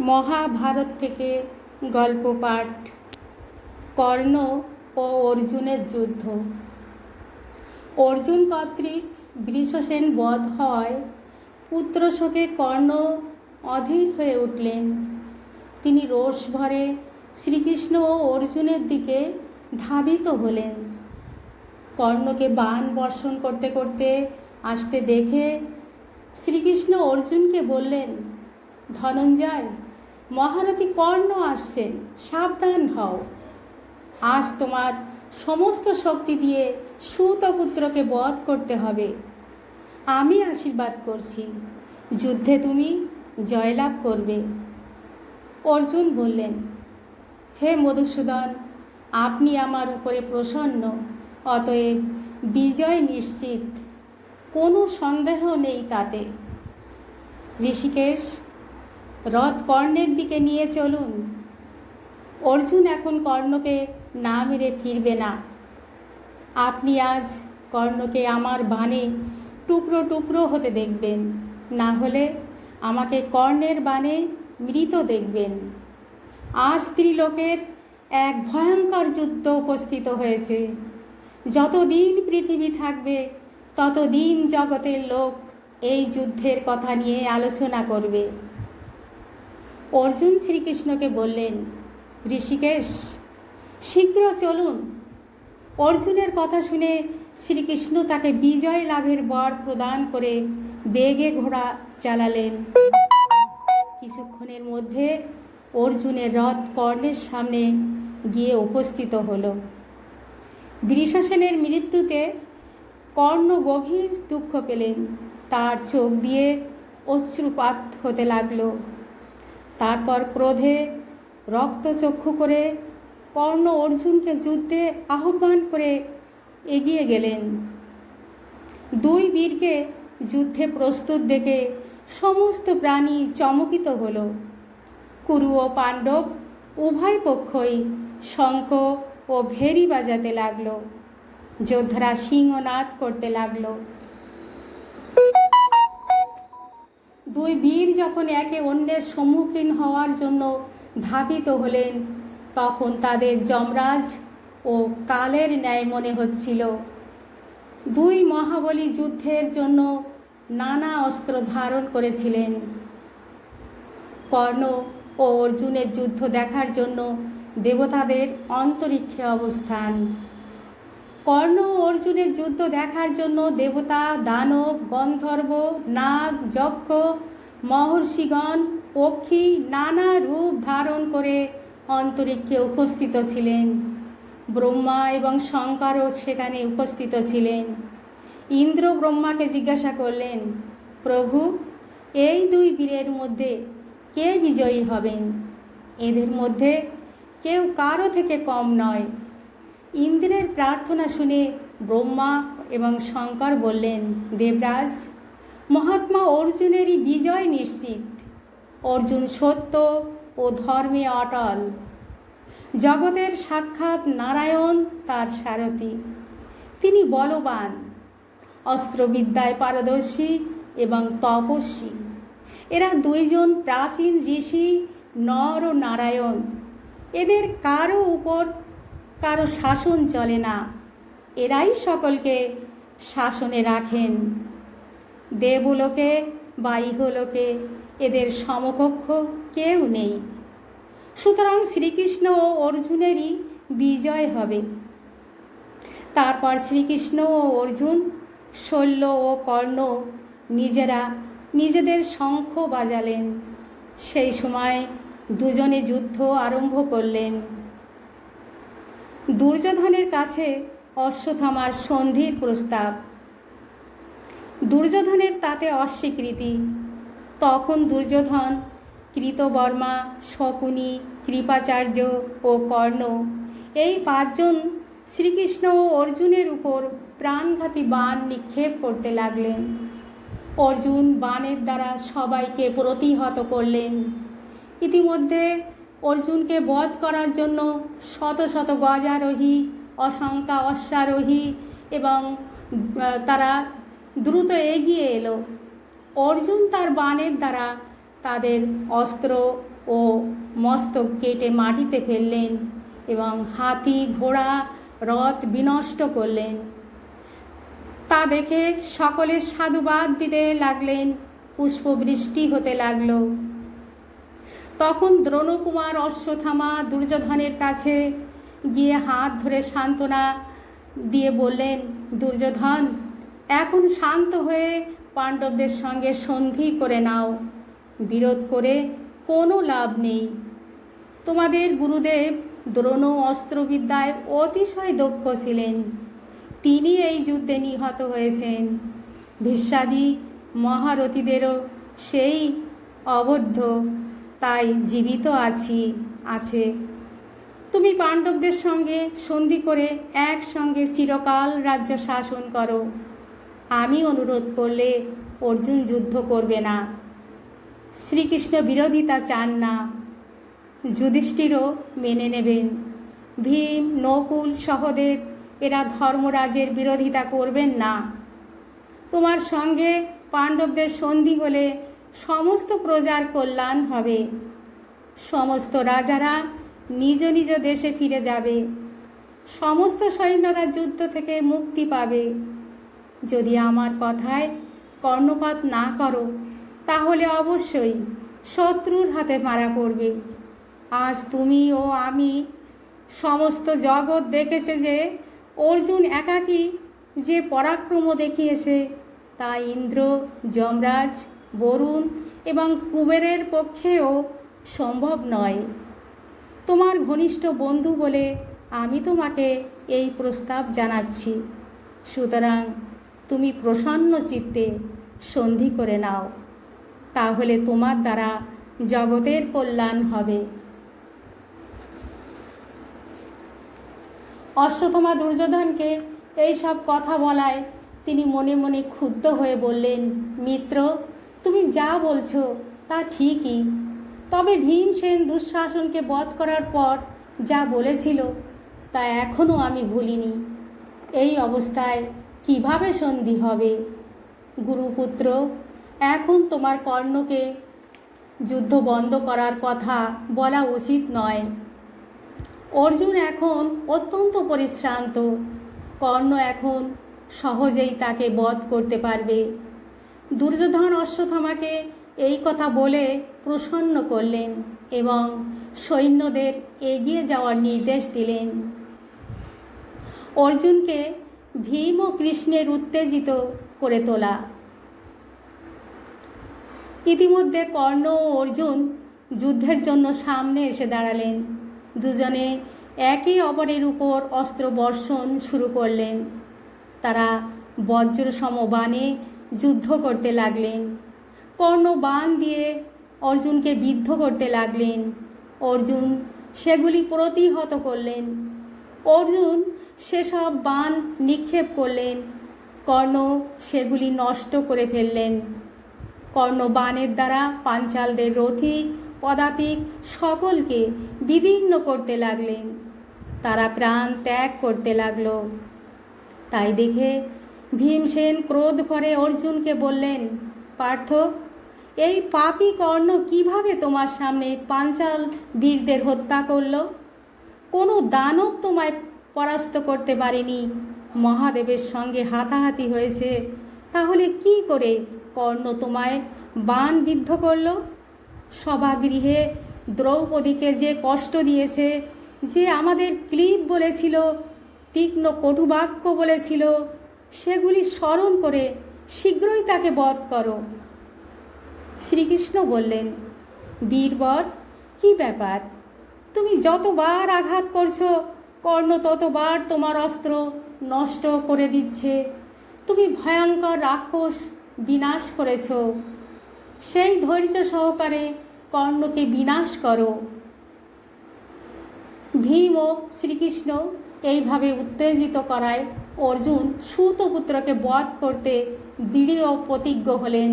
মহাভারত থেকে গল্প পাঠ, কর্ণ ও অর্জুনের যুদ্ধ। অর্জুন কর্তৃক বৃষসেন বধ হয় পুত্র শোকে কর্ণ অধীর হয়ে উঠলেন। তিনি রোষ ভরে শ্রীকৃষ্ণ ও অর্জুনের দিকে ধাবিত হলেন। কর্ণকে বাণ বর্ষণ করতে করতে আসতে দেখে শ্রীকৃষ্ণ অর্জুনকে বললেন, ধনঞ্জয় মহারথী কর্ণ আসছেন সাবধান হও। আজ তোমার সমস্ত শক্তি দিয়ে সুতপুত্রকে বধ করতে হবে। আমি আশীর্বাদ করছি। যুদ্ধে তুমি জয়লাভ করবে। অর্জুন বললেন, হে মধুসূদন, আপনি আমার উপরে প্রসন্ন, অতএব বিজয় নিশ্চিত। কোনো সন্দেহ নেই তাতে। ঋষিকেশ রথ কর্ণের দিকে নিয়ে চলুন। অর্জুন এখন কর্ণকে না মেরে ফিরবে না। আপনি আজ কর্ণকে আমার বাণে টুকরো টুকরো হতে দেখবেন। না হলে আমাকে কর্ণের বাণে মৃত দেখবেন। আজ স্ত্রীলোকের এক ভয়ঙ্কর যুদ্ধ উপস্থিত হয়েছে। যতদিন পৃথিবী থাকবে, ততদিন জগতের লোক এই যুদ্ধের কথা নিয়ে আলোচনা করবে। অর্জুন শ্রীকৃষ্ণকে বললেন, ঋষিকেশ, শীঘ্র চলুন। অর্জুনের কথা শুনে শ্রীকৃষ্ণ তাকে বিজয় লাভের বর প্রদান করে বেগে ঘোড়া চালালেন। কিছুক্ষণের মধ্যে অর্জুনের রথ কর্ণের সামনে গিয়ে উপস্থিত হলো। বৃষসেনের মৃত্যুতে কর্ণ গভীর দুঃখ পেলেন। তার চোখ দিয়ে অশ্রুপাত হতে লাগল। তারপর ক্রোধে রক্তচক্ষু করে কর্ণ অর্জুনকে যুদ্ধে আহ্বান করে এগিয়ে গেলেন। দুই বীরকে যুদ্ধে প্রস্তুত দেখে সমস্ত প্রাণী চমকিত হল। কুরু ও পাণ্ডব উভয় পক্ষই শঙ্খ ও ভেরি বাজাতে লাগল। যোদ্ধারা সিংহনাদ করতে লাগল। দুই বীর যখন একে অন্যের সম্মুখীন হওয়ার জন্য ধাবিত হলেন, তখন তাদের যমরাজ ও কালের ন্যায় মনে হচ্ছিল। দুই মহাবলী যুদ্ধের জন্য নানা অস্ত্র ধারণ করেছিলেন। কর্ণ ও অর্জুনের যুদ্ধ দেখার জন্য দেবতাদের অন্তরিক্ষে অবস্থান। কর্ণ অর্জুনের যুদ্ধ দেখার জন্য দেবতা, দানব, গন্ধর্ব, নাগ, যক্ষ, মহর্ষিগণ, পক্ষী নানা রূপ ধারণ করে অন্তরিক্ষে উপস্থিত ছিলেন। ব্রহ্মা এবং শঙ্করও সেখানে উপস্থিত ছিলেন। ইন্দ্র ব্রহ্মাকে জিজ্ঞাসা করলেন, প্রভু, এই দুই বীরের মধ্যে কে বিজয়ী হবেন? এদের মধ্যে কেউ কারও থেকে কম নয়। ইন্দ্রের প্রার্থনা শুনে ব্রহ্মা এবং শঙ্কর বললেন, দেবরাজ, মহাত্মা অর্জুনেরই বিজয় নিশ্চিত। অর্জুন সত্য ও ধর্মে অটল। জগতের সাক্ষাৎ নারায়ণ তার সারথি। তিনি বলবান, অস্ত্রবিদ্যায় পারদর্শী এবং তপস্বী। এরা দুইজন প্রাচীন ঋষি নর ও নারায়ণ। এদের কারও উপর কারও শাসন চলে না। এরাই সকলকে শাসনে রাখেন। দেবলোকে বা ইহলোকে এদের সমকক্ষ কেউ নেই। সুতরাং শ্রীকৃষ্ণ ও অর্জুনেরই বিজয় হবে। তারপর শ্রীকৃষ্ণ ও অর্জুন শল্য ও কর্ণ নিজেরা নিজেদের শঙ্খ বাজালেন। সেই সময় দুজনে যুদ্ধ আরম্ভ করলেন। দুর্যোধনের কাছে অশ্বথামার সন্ধির প্রস্তাব। দুর্যোধনের তাতে অস্বীকৃতি। তখন দুর্যোধন, কৃতবর্মা, শকুনি, কৃপাচার্য ও কর্ণ এই পাঁচজন শ্রীকৃষ্ণ ও অর্জুনের উপর প্রাণঘাতী বাণ নিক্ষেপ করতে লাগলেন। অর্জুন বাণের দ্বারা সবাইকে প্রতিহত করলেন। ইতিমধ্যে অর্জুনকে বধ করার জন্য শত শত গজারোহী, অসংখ্যা অশ্বারোহী এবং তারা দ্রুত এগিয়ে এলো। অর্জুন তার বাণের দ্বারা তাদের অস্ত্র ও মস্তক কেটে মাটিতে ফেললেন এবং হাতি, ঘোড়া, রথ বিনষ্ট করলেন। তা দেখে সকলে সাধুবাদ দিতে লাগলেন, পুষ্পবৃষ্টি হতে লাগল। তখন দ্রোণকুমার অশ্বথামা দুর্যোধনের কাছে গিয়ে হাত ধরে সান্ত্বনা দিয়ে বললেন, দুর্যোধন, এখন শান্ত হয়ে পাণ্ডবদের সঙ্গে সন্ধি করে নাও। বিরোধ করে কোনো লাভ নেই। তোমাদের গুরুদেব দ্রোণ অস্ত্রবিদ্যায় অতিশয় দক্ষ ছিলেন। তিনি এই যুদ্ধে নিহত হয়েছেন। ভীষ্মাদি মহারথীদেরও সেই অবদ্ধ তাই জীবিত আছি, আছে। তুমি পাণ্ডবদের সঙ্গে সন্ধি করে একসঙ্গে চিরকাল রাজ্য শাসন করো। আমি অনুরোধ করলে অর্জুন যুদ্ধ করবে না। শ্রীকৃষ্ণ বিরোধিতা চান না। যুধিষ্ঠিরও মেনে নেবেন। ভীম, নকুল, সহদেব, এরা ধর্মরাজের বিরোধিতা করবেন না। তোমার সঙ্গে পাণ্ডবদের সন্ধি হলে সমস্ত প্রজার কল্যাণ হবে। সমস্ত রাজারা নিজ নিজ দেশে ফিরে যাবে। সমস্ত সৈন্যরা যুদ্ধ থেকে মুক্তি পাবে। যদি আমার কথায় কর্ণপাত না করো, তাহলে অবশ্যই শত্রুর হাতে মারা পড়বে। আজ তুমি ও আমি সমস্ত জগৎ দেখেছে যে অর্জুন একাকী যে পরাক্রম দেখিয়েছে, তা ইন্দ্র, যমরাজ বরুণ এবং কুবেরের পক্ষেও সম্ভব নয়। তোমার ঘনিষ্ঠ বন্ধু বলে আমি তোমাকে এই প্রস্তাব জানাচ্ছি। সুতরাং তুমি প্রসন্ন চিত্তে সন্ধি করে নাও। তাহলে তোমার দ্বারা জগতের কল্যাণ হবে। অশ্বথমা দুর্যোধনকে এই সব কথা বলায় তিনি মনে মনে ক্ষুব্ধ হয়ে বললেন, মিত্র তুমি যা বলছো তা ঠিকই। তবে ভীমসেন দুঃশাসনকে বধ করার পর যা বলেছিল তা এখনও আমি ভুলিনি। এই অবস্থায় কীভাবে সন্ধি হবে? গুরুপুত্র, এখন তোমার কর্ণকে যুদ্ধ বন্ধ করার কথা বলা উচিত নয়। অর্জুন এখন অত্যন্ত পরিশ্রান্ত। কর্ণ এখন সহজেই তাকে বধ করতে পারবে। দুর্যোধন অশ্বত্থামাকে এই কথা বলে প্রসন্ন করলেন এবং সৈন্যদের এগিয়ে যাওয়ার নির্দেশ দিলেন। অর্জুনকে ভীম ও কৃষ্ণের উত্তেজিত করে তোলা। ইতিমধ্যে কর্ণ ও অর্জুন যুদ্ধের জন্য সামনে এসে দাঁড়ালেন। দুজনে একে অপরের উপর অস্ত্র বর্ষণ শুরু করলেন। তারা বজ্রসম বাণে যুদ্ধ করতে লাগলেন। কর্ণ বাণ দিয়ে অর্জুনকে বিদ্ধ করতে লাগলেন। অর্জুন সেগুলি প্রতিহত করলেন। অর্জুন সেসব বাণ নিক্ষেপ করলেন। কর্ণ সেগুলি নষ্ট করে ফেললেন। কর্ণ বাণের দ্বারা পাঞ্চালদের রথী, পদাতিক সকলকে বিদীর্ণ করতে লাগলেন। তারা প্রাণ ত্যাগ করতে লাগল। তাই দেখে ভীমসেন ক্রোধ ভরে অর্জুনকে বললেন, পার্থ, এই পাপি কর্ণ কীভাবে তোমার সামনে পাঞ্চাল বীরদের হত্যা করল? কোনো দানব তোমায় পরাস্ত করতে পারেনি। মহাদেবের সঙ্গে হাতাহাতি হয়েছে। তাহলে কি করে কর্ণ তোমায় বান বিদ্ধ করল? সভাগৃহে দ্রৌপদীকে যে কষ্ট দিয়েছে, যে আমাদের ক্লিপ বলেছিল, তীক্ষ্ণ কটুবাক্য বলেছিল সেগুলি স্মরণ করে শীঘ্রই তাকে বধ করো। শ্রীকৃষ্ণ বললেন, বীরবর, কি ব্যাপার? তুমি যতবার আঘাত করছ, কর্ণ ততবার তোমার অস্ত্র নষ্ট করে দিচ্ছে। তুমি ভয়ঙ্কর রাক্ষস বিনাশ করেছ। সেই ধৈর্য সহকারে কর্ণকে বিনাশ করো। ভীম ও শ্রীকৃষ্ণ এইভাবে উত্তেজিত করায় অর্জুন সুতপুত্রকে বধ করতে দৃঢ় প্রতিজ্ঞ হলেন।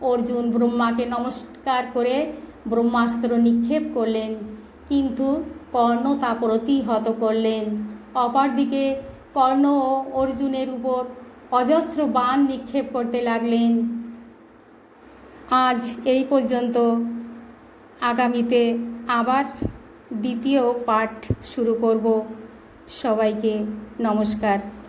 অর্জুন ব্রহ্মাকে নমস্কার করে ব্রহ্মাস্ত্র নিক্ষেপ করলেন, কিন্তু কর্ণ তা প্রতিহত করলেন। অপরদিকে কর্ণ ও অর্জুনের উপর অজস্র বাণ নিক্ষেপ করতে লাগলেন। আজ এই পর্যন্ত। আগামীতে আবার দ্বিতীয় পাঠ শুরু করব। সবাইকে নমস্কার।